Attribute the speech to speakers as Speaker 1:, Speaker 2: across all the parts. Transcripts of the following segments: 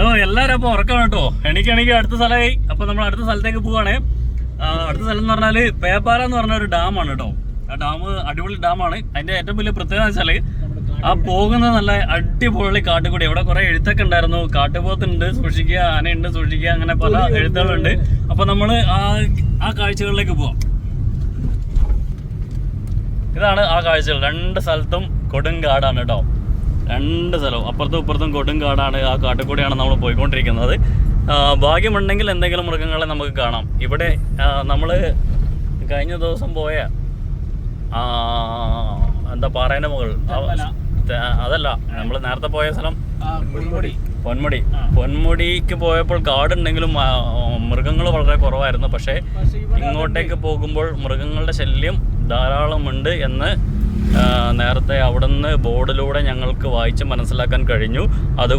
Speaker 1: Hello എല്ലാവരും അപ്പോൾ ഉറക്കം കേട്ടോ. എനിക്കാണെങ്കിൽ എനിക്ക് അടുത്ത സ്ഥലമായി. അപ്പോൾ നമ്മൾ അടുത്ത സ്ഥലത്തേക്ക് പോവാണ്. അടുത്ത സ്ഥലം എന്ന് പറഞ്ഞാൽ പേപ്പാറ എന്ന് പറഞ്ഞ ഒരു ഡാമാണ് കേട്ടോ. ആ ഡാം അടിപൊളി ഡാമാണ് അതിന്റെ ഏറ്റവും വലിയ പ്രത്യേകത വെച്ചാൽ ആ പോകുന്ന നല്ല അടിപൊളി കാട്ടുകൂടി. ഇവിടെ കുറെ എഴുത്തൊക്കെ ഉണ്ടായിരുന്നു. കാട്ടുപോത്തുണ്ട് സൂക്ഷിക്കുക ആനയുണ്ട് സൂക്ഷിക്കുക അങ്ങനെ പല എഴുത്തുകളുണ്ട്. അപ്പോൾ നമ്മൾ ആ ആ കാഴ്ചകളിലേക്ക് പോവാം. ഇതാണ് ആ കാഴ്ചകൾ. രണ്ട് സ്ഥലത്തും കൊടുങ്കാടാണ് കേട്ടോ. രണ്ട് സ്ഥലവും അപ്പുറത്തും ഇപ്പുറത്തും കൊടും കാടാണ്. ആ കാട്ടിൽ നമ്മൾ പോയിക്കൊണ്ടിരിക്കുന്നത്. ഭാഗ്യമുണ്ടെങ്കിൽ എന്തെങ്കിലും മൃഗങ്ങളെ നമുക്ക് കാണാം. ഇവിടെ നമ്മൾ കഴിഞ്ഞ ദിവസം പോയ എന്താ പാറേന്റെ മുകൾ അതല്ല നമ്മൾ നേരത്തെ പോയ സ്ഥലം പൊന്മുടി. പൊന്മുടിക്ക് പോയപ്പോൾ കാടുണ്ടെങ്കിലും മൃഗങ്ങൾ വളരെ കുറവായിരുന്നു. പക്ഷേ ഇങ്ങോട്ടേക്ക് പോകുമ്പോൾ മൃഗങ്ങളുടെ ശല്യം ധാരാളമുണ്ട് എന്ന് നേരത്തെ അവിടുന്ന് ബോർഡിലൂടെ ഞങ്ങൾക്ക് വായിച്ച് മനസ്സിലാക്കാൻ കഴിഞ്ഞു. അത്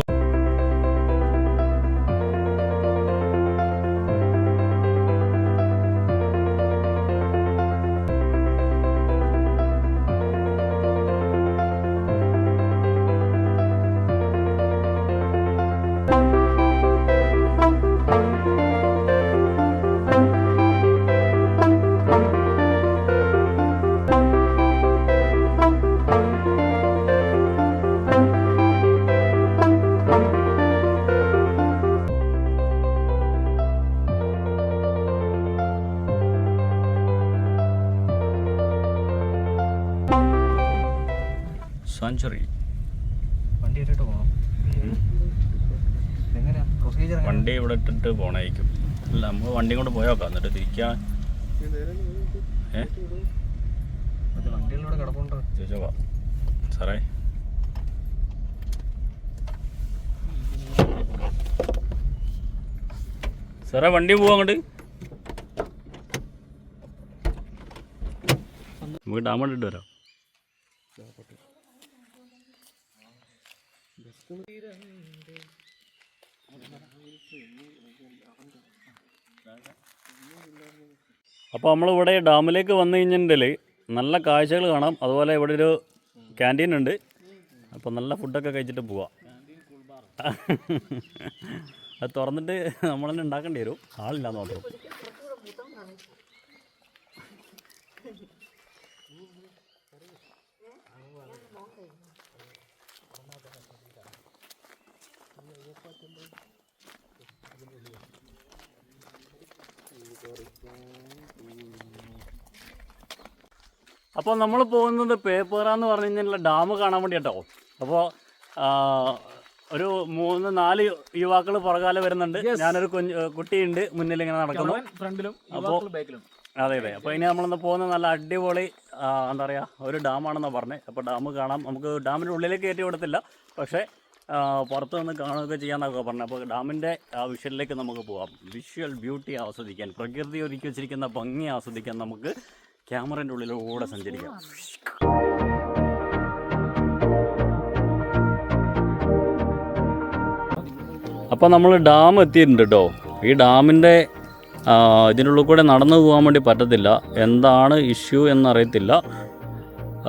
Speaker 1: സാഞ്ചുറി.
Speaker 2: വണ്ടി ഇട്ടിട്ട് പോകണം എങ്ങനെയാ? പ്രൊസീജിയർ
Speaker 1: വണ്ടി ഇവിടെ ഇട്ടിട്ട് പോണായിരിക്കും. അല്ല നമ്മൾ വണ്ടി കൊണ്ട് പോയോക്കാം. എന്നിട്ട് തിരിക്കാൻ ഏ?
Speaker 2: വണ്ടികളിലൂടെ കിടപ്പുണ്ട്.
Speaker 1: ചോദിച്ചോക്കാം സാറേ. സാറേ വണ്ടി പോവാ അങ്ങോട്ട്? നമുക്ക് ഡാം ഇട്ടിട്ട് വരാം. അപ്പോൾ നമ്മളിവിടെ ഡാമിലേക്ക് വന്നു കഴിഞ്ഞിട്ടുണ്ടെങ്കിൽ നല്ല കാഴ്ചകൾ കാണാം. അതുപോലെ ഇവിടെ ഒരു ക്യാന്റീൻ ഉണ്ട്. അപ്പോൾ നല്ല ഫുഡൊക്കെ കഴിച്ചിട്ട് പോവാം. അത് തുറന്നിട്ട് നമ്മൾ തന്നെ ഉണ്ടാക്കേണ്ടി വരും. ആളില്ലാന്ന് മാത്രം. അപ്പോൾ നമ്മൾ പോകുന്നത് പേപ്പറ എന്ന് പറഞ്ഞു കഴിഞ്ഞാൽ ഡാം കാണാൻ വേണ്ടി കേട്ടോ അപ്പോൾ ഒരു മൂന്ന് നാല് യുവാക്കൾ പുറകാലെ വരുന്നുണ്ട്. ഞാനൊരു കുഞ്ഞു കുട്ടിയുണ്ട്. മുന്നിൽ ഇങ്ങനെ നടക്കുന്നു.
Speaker 2: ഫ്രണ്ടിലും
Speaker 1: അപ്പോൾ അതെ അതെ. അപ്പോൾ ഇനി നമ്മളൊന്ന് പോകുന്ന നല്ല അടിപൊളി എന്താ പറയുക ഒരു ഡാമാണെന്നാണ് പറഞ്ഞത് അപ്പോൾ ഡാം കാണാം. നമുക്ക് ഡാമിന്റെ ഉള്ളിലേക്ക് കയറ്റി കൊടുത്തില്ല പക്ഷേ പുറത്ത് നിന്ന് കാണുകയൊക്കെ ചെയ്യാമെന്നൊക്കെ പറഞ്ഞു. അപ്പോൾ ഡാമിന്റെ ആ വിഷ്വലിലേക്ക് നമുക്ക് പോകാം വിഷ്വൽ ബ്യൂട്ടി ആസ്വദിക്കാൻ പ്രകൃതി ഒരുക്കി വെച്ചിരിക്കുന്ന ഭംഗി ആസ്വദിക്കാൻ നമുക്ക് ക്യാമറന്റെ ഉള്ളിലൂടെ സഞ്ചരിക്കാം. അപ്പോൾ നമ്മൾ ഡാം എത്തിയിട്ടുണ്ട് കേട്ടോ. ഈ ഡാമിന്റെ ഇതിനുള്ളിൽ കൂടെ നടന്നു പോകാൻ വേണ്ടി പറ്റത്തില്ല. എന്താണ് ഇഷ്യൂ എന്നറിയത്തില്ല.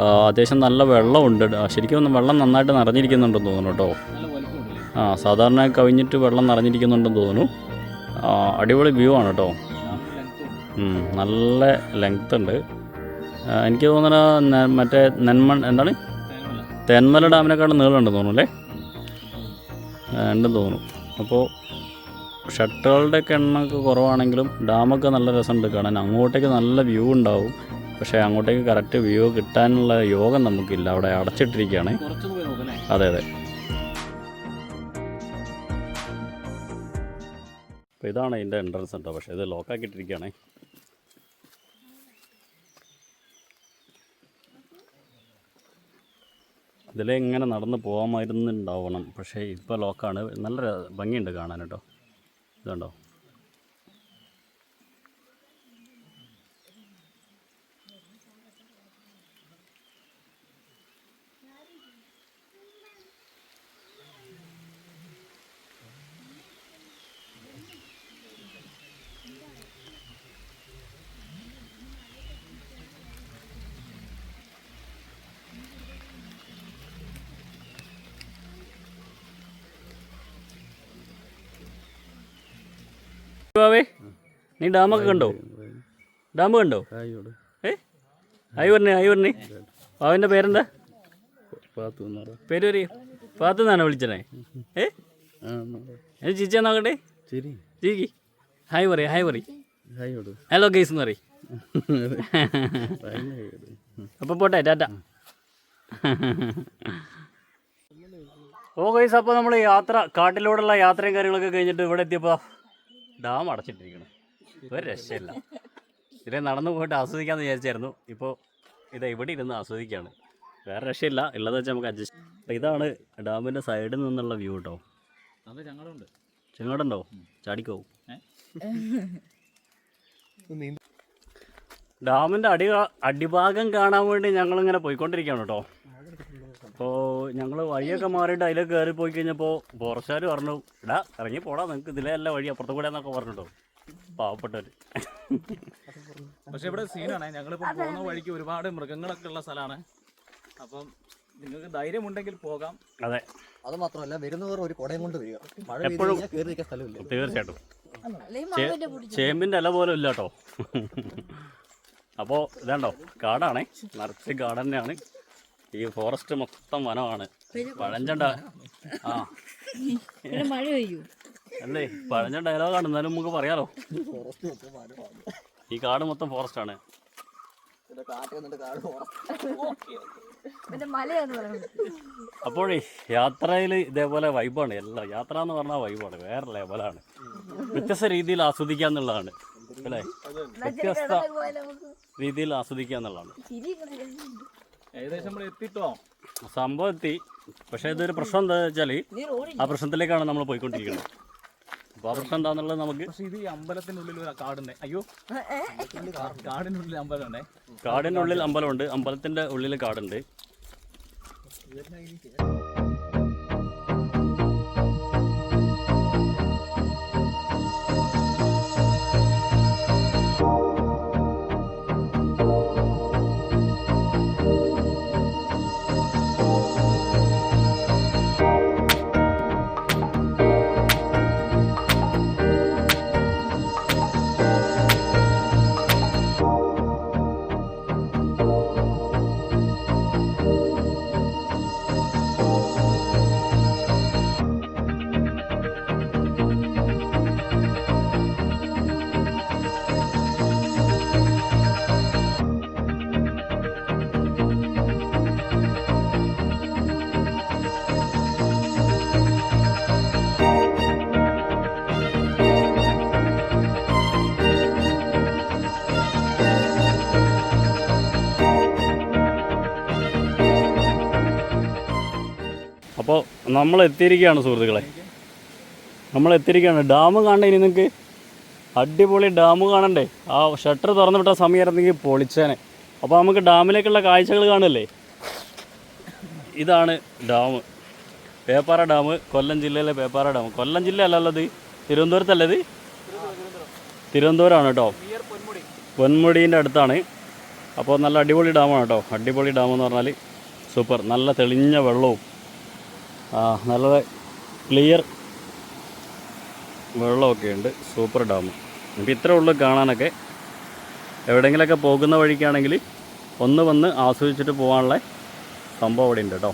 Speaker 1: അത്യാവശ്യം നല്ല വെള്ളമുണ്ട്. ശരിക്കും വെള്ളം നന്നായിട്ട് നിറഞ്ഞിരിക്കുന്നുണ്ടെന്ന് തോന്നുന്നു കേട്ടോ. ആ സാധാരണ കവിഞ്ഞിട്ട് വെള്ളം നിറഞ്ഞിരിക്കുന്നുണ്ടെന്ന് തോന്നുന്നു. അടിപൊളി വ്യൂ ആണ് കേട്ടോ. നല്ല ലെങ്ത് ഉണ്ട്. എനിക്ക് തോന്നുന്ന മറ്റേ നെന്മൺ എന്താണ്? തെന്മല ഡാമിനെക്കാളും നീളമുണ്ടെന്ന് തോന്നുന്നു അല്ലേ? ഉണ്ടെന്ന് തോന്നുന്നു. അപ്പോൾ ഷട്ടറുകളുടെയൊക്കെ എണ്ണമൊക്കെ കുറവാണെങ്കിലും ഡാമൊക്കെ നല്ല രസമുണ്ട് കാണാൻ. അങ്ങോട്ടേക്ക് നല്ല വ്യൂ ഉണ്ടാവും. പക്ഷേ അങ്ങോട്ടേക്ക് കറക്റ്റ് വ്യൂ കിട്ടാനുള്ള യോഗം നമുക്കില്ല. അവിടെ അടച്ചിട്ടിരിക്കുകയാണ്. അതെ അതെ. അപ്പോൾ ഇതാണ് ഇതിന്റെ എൻട്രൻസ് കേട്ടോ പക്ഷേ ഇത് ലോക്കാക്കിയിട്ടിരിക്കുകയാണേ ഇതിലെ ഇങ്ങനെ നടന്ന് പോകാമായിരുന്നുണ്ടാവണം. പക്ഷേ ഇപ്പോൾ ലോക്കാണ് നല്ല ഭംഗിയുണ്ട് കാണാൻ കേട്ടോ. ഇതുണ്ടോ? ബാവേ നീ ഡാമൊക്കെ കണ്ടോ? ഡാം കണ്ടോ? ഏ? ആയി പറഞ്ഞേ ആയി പറഞ്ഞേ ബാവന്റെ പേരെന്താ? പേര് പറയൂ. പാത്തു നിന്നാണ് വിളിച്ചേ ഏ? എന്നെ ചിച്ച നോക്കട്ടെ?
Speaker 2: ശരി
Speaker 1: ജിക്കി ഹായ് പറയും ഹായ് പറയും. ഹലോ ഗൈസ് എന്ന് പറയും. അപ്പോൾ പോട്ടെ ടാറ്റ. ഓ ഗൈസ് അപ്പോൾ നമ്മൾ യാത്ര കാട്ടിലൂടെയുള്ള യാത്രയും കാര്യങ്ങളൊക്കെ കഴിഞ്ഞിട്ട് ഇവിടെ എത്തിയപ്പോൾ ഡാം അടച്ചിട്ടിരിക്കണം ഒരു രക്ഷയില്ല. ഇതിലെ നടന്നു പോയിട്ട് ആസ്വദിക്കാമെന്ന് വിചാരിച്ചായിരുന്നു. ഇപ്പോൾ ഇത് ഇവിടെ ഇരുന്ന് ആസ്വദിക്കുകയാണ്. വേറെ രക്ഷയില്ല. ഉള്ളത് വെച്ചാൽ നമുക്ക് അഡ്ജസ്റ്റ് അപ്പോൾ ഇതാണ് ഡാമിന്റെ സൈഡിൽ നിന്നുള്ള വ്യൂ കേട്ടോ
Speaker 2: ഞങ്ങളുണ്ട്.
Speaker 1: ചെങ്ങോട്ടുണ്ടോ ചാടിക്കോ. ഡാമിന്റെ അടി അടിഭാഗം കാണാൻ വേണ്ടി ഞങ്ങളിങ്ങനെ പോയിക്കൊണ്ടിരിക്കുകയാണ് കേട്ടോ അപ്പോൾ ഞങ്ങൾ വഴിയൊക്കെ മാറിയിട്ട് അതിലേക്ക് കയറി പോയി കഴിഞ്ഞപ്പോൾ ഫോറസ്റ്റുകാർ പറഞ്ഞു ഇടാ ഇറങ്ങി പോടാ നിങ്ങൾക്ക് ഇതിലേ അല്ല വഴി അപ്പുറത്ത് കൂടെ എന്നൊക്കെ പറഞ്ഞിട്ടോ. പാവപ്പെട്ടവർ
Speaker 2: പക്ഷെ ഇവിടെ സീനാണ്. ഞങ്ങളിപ്പോൾ പോകുന്ന വഴിക്ക് ഒരുപാട് മൃഗങ്ങളൊക്കെ ഉള്ള സ്ഥലമാണ്. അപ്പം നിങ്ങൾക്ക് ധൈര്യമുണ്ടെങ്കിൽ പോകാം.
Speaker 1: അതെ.
Speaker 3: അത് മാത്രമല്ല വരുന്നവർ ഒരു കുടയും കൊണ്ട് വരിക. മഴ
Speaker 1: എപ്പോഴും
Speaker 3: കയറി നിൽക്കാൻ സ്ഥലമില്ല.
Speaker 1: തീർച്ചയായിട്ടും. ചേമ്പിന്റെ ഇല പോലും ഇല്ല കേട്ടോ. അപ്പോൾ ഇതാണ്ടോ കാടാണേ. നിറച്ച് കാട് തന്നെയാണ്. ഈ ഫോറസ്റ്റ് മൊത്തം വനമാണ്. പഴഞ്ചണ്ട ആ.
Speaker 4: മഴ പെയ്യൂ?
Speaker 1: അല്ലേ? പഴഞ്ഞ ഡയലോഗാണ് എന്നാലും നമുക്ക് പറയാലോ. ഈ കാട് മൊത്തം ഫോറസ്റ്റ് ആണ്. അപ്പോഴേ യാത്രയിൽ ഇതേപോലെ വൈബാണ് എല്ലാം യാത്ര എന്ന് പറഞ്ഞാൽ വൈബാണ് വേറെ ലെവലാണ് വ്യത്യസ്ത രീതിയിൽ ആസ്വദിക്കുക എന്നുള്ളതാണ്. അല്ലേ? വ്യത്യസ്ത രീതിയിൽ ആസ്വദിക്കുക എന്നുള്ളതാണ്.
Speaker 2: ഏകദേശം നമ്മൾ എത്തിട്ടോ?
Speaker 1: സംഭവം എത്തി. പക്ഷേ ഇതൊരു പ്രശ്നം എന്താ വെച്ചാൽ ആ പ്രശ്നത്തിലേക്കാണ് നമ്മൾ പോയിക്കൊണ്ടിരിക്കുന്നത്. അപ്പോൾ ആ പ്രശ്നം എന്താണെന്നുള്ളത് നമുക്ക്
Speaker 2: പക്ഷേ ഇത് ഈ അമ്പലത്തിനുള്ളിൽ ഒരു കാടുണ്ട്. അയ്യോ. കാടിനുള്ളിൽ അമ്പലമുണ്ടേ.
Speaker 1: കാടിനുള്ളിൽ അമ്പലമുണ്ട്. അമ്പലത്തിന്റെ ഉള്ളിൽ കാടുണ്ട്. അപ്പോൾ നമ്മൾ എത്തിയിരിക്കുകയാണ് സുഹൃത്തുക്കളെ. നമ്മൾ എത്തിയിരിക്കുകയാണ് ഡാം കാണണ്ടേ ഇനി നിങ്ങൾക്ക് അടിപൊളി ഡാം കാണണ്ടേ? ആ ഷട്ടർ തുറന്നു വിട്ട സമയമായിരുന്നെങ്കിൽ പൊളിച്ചേനെ. അപ്പോൾ നമുക്ക് ഡാമിലേക്കുള്ള കാഴ്ചകൾ കാണല്ലേ? ഇതാണ് ഡാം. പേപ്പാറ ഡാം കൊല്ലം ജില്ലയിലെ പേപ്പാറ ഡാം. കൊല്ലം ജില്ല അല്ലല്ലത് തിരുവനന്തപുരത്തല്ലത് തിരുവനന്തപുരമാണ് കേട്ടോ. പൊന്മുടീന്റെ അടുത്താണ്. അപ്പോൾ നല്ല അടിപൊളി ഡാമാണ് കേട്ടോ. അടിപൊളി ഡാം എന്ന് പറഞ്ഞാൽ സൂപ്പർ. നല്ല തെളിഞ്ഞ വെള്ളവും നല്ല ക്ലിയർ വെള്ളമൊക്കെ ഉണ്ട്. സൂപ്പർ ഡാം അപ്പോൾ ഇത്രേ ഉള്ളൂ കാണാനൊക്കെ. എവിടെയെങ്കിലുമൊക്കെ പോകുന്ന വഴിക്കാണെങ്കിൽ ഒന്ന് വന്ന് ആസ്വദിച്ചിട്ട് പോകാനുള്ള സംഭവം അവിടെ ഉണ്ട് കേട്ടോ.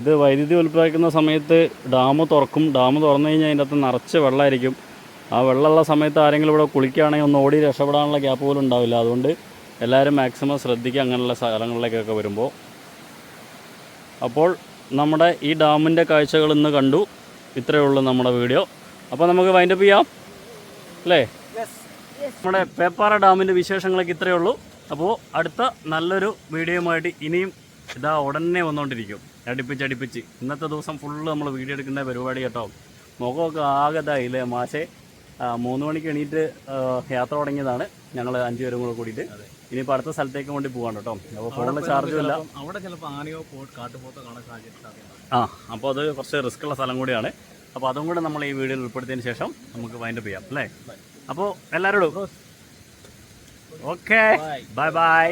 Speaker 1: ഇത് വൈദ്യുതി ഉൽപ്പാദിക്കുന്ന സമയത്ത് ഡാം തുറക്കും. ഡാം തുറന്നു കഴിഞ്ഞാൽ അതിന്റെ അകത്ത് നിറച്ച് വെള്ളമായിരിക്കും. ആ വെള്ളമുള്ള സമയത്ത് ആരെങ്കിലും ഇവിടെ കുളിക്കുകയാണെങ്കിൽ ഒന്ന് ഓടി രക്ഷപ്പെടാനുള്ള ഗ്യാപ്പ് പോലും ഉണ്ടാവില്ല. അതുകൊണ്ട് എല്ലാവരും മാക്സിമം ശ്രദ്ധിക്കുക അങ്ങനെയുള്ള സ്ഥലങ്ങളിലേക്കൊക്കെ വരുമ്പോൾ. അപ്പോൾ നമ്മുടെ ഈ ഡാമിന്റെ കാഴ്ചകൾ ഇന്ന് കണ്ടു. ഇത്രയേ ഉള്ളൂ നമ്മുടെ വീഡിയോ. അപ്പോൾ നമുക്ക് വൈൻഡപ്പ് ചെയ്യാം. അല്ലേ? നമ്മുടെ പേപ്പാറ ഡാമിന്റെ വിശേഷങ്ങളൊക്കെ ഇത്രയേ ഉള്ളൂ. അപ്പോൾ അടുത്ത നല്ലൊരു വീഡിയോയുമായിട്ട് ഇനിയും ഇതാ ഉടനെ വന്നുകൊണ്ടിരിക്കും. അടുപ്പിച്ച് അടുപ്പിച്ച്. ഇന്നത്തെ ദിവസം ഫുള്ള് നമ്മൾ വീഡിയോ എടുക്കുന്ന പരിപാടി കേട്ടോ. മുഖമൊക്കെ ആകെ മാഷേ. മൂന്ന് മണിക്ക് എണീറ്റ് യാത്ര തുടങ്ങിയതാണ്. ഞങ്ങൾ അഞ്ചുപേരും കൂടെ കൂടിയിട്ട്. ഇനിയിപ്പോൾ അടുത്ത സ്ഥലത്തേക്ക് വേണ്ടി പോകാണ് കേട്ടോ. അപ്പോൾ ഫോണിൽ ചാർജും ഇല്ല.
Speaker 2: അവിടെ ചിലപ്പോൾ ആനയോ കാട്ടുപോത്തോ കാണാൻ സാധ്യത.
Speaker 1: ആ അപ്പോൾ അത് കുറച്ച് റിസ്ക് ഉള്ള സ്ഥലം കൂടിയാണ്. അപ്പോൾ അതും കൂടെ നമ്മൾ ഈ വീഡിയോയിൽ ഉൾപ്പെടുത്തിയതിന് ശേഷം നമുക്ക് വൈൻഡപ്പ് ചെയ്യാം അല്ലേ? അപ്പോൾ എല്ലാവരോടും ഓക്കെ ബൈ ബൈ